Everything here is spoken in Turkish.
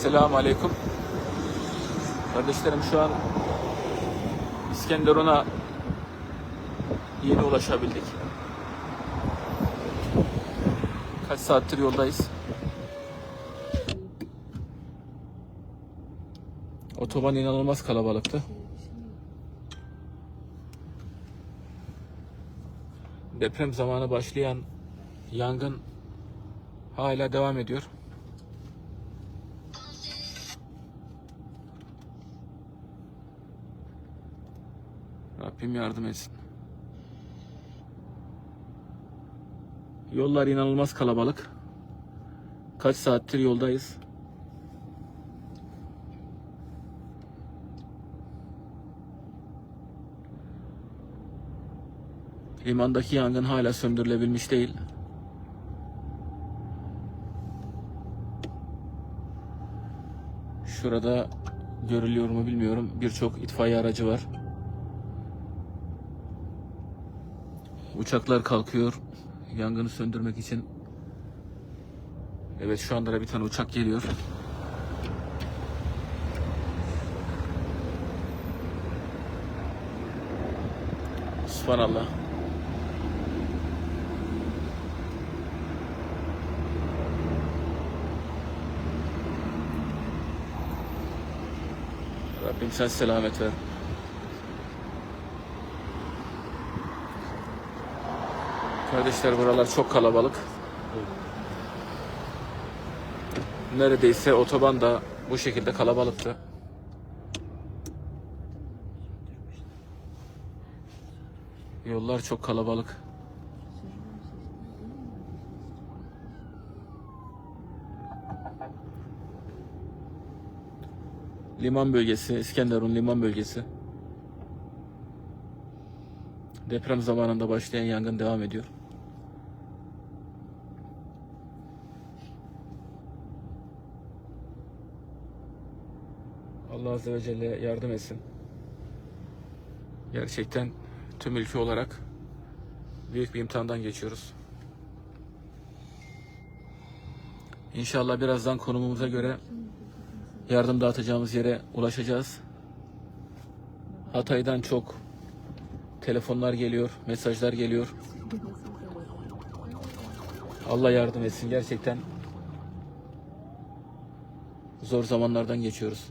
Selamun Aleyküm. Kardeşlerim şu an İskenderun'a yeni ulaşabildik. Kaç saattir yoldayız. Otoban inanılmaz kalabalıktı. Deprem zamanı başlayan yangın hala devam ediyor. Rabbim yardım etsin. Yollar inanılmaz kalabalık. Kaç saattir yoldayız. Limandaki yangın hala söndürülebilmiş değil. Şurada görülüyor mu bilmiyorum. Birçok itfaiye aracı var. Uçaklar kalkıyor yangını söndürmek için. Evet şu anda da bir tane uçak geliyor. Subhanallah. Rabbim sen selamet ver. Kardeşler buralar çok kalabalık. Neredeyse otoban da bu şekilde kalabalıktı. Yollar çok kalabalık. Liman bölgesi, İskenderun liman bölgesi. Deprem zamanında başlayan yangın devam ediyor. Allah Azze ve Celle yardım etsin. Gerçekten tüm ülke olarak büyük bir imtihandan geçiyoruz. İnşallah birazdan konumumuza göre yardım dağıtacağımız yere ulaşacağız. Hatay'dan çok telefonlar geliyor, mesajlar geliyor. Allah yardım etsin gerçekten zor zamanlardan geçiyoruz.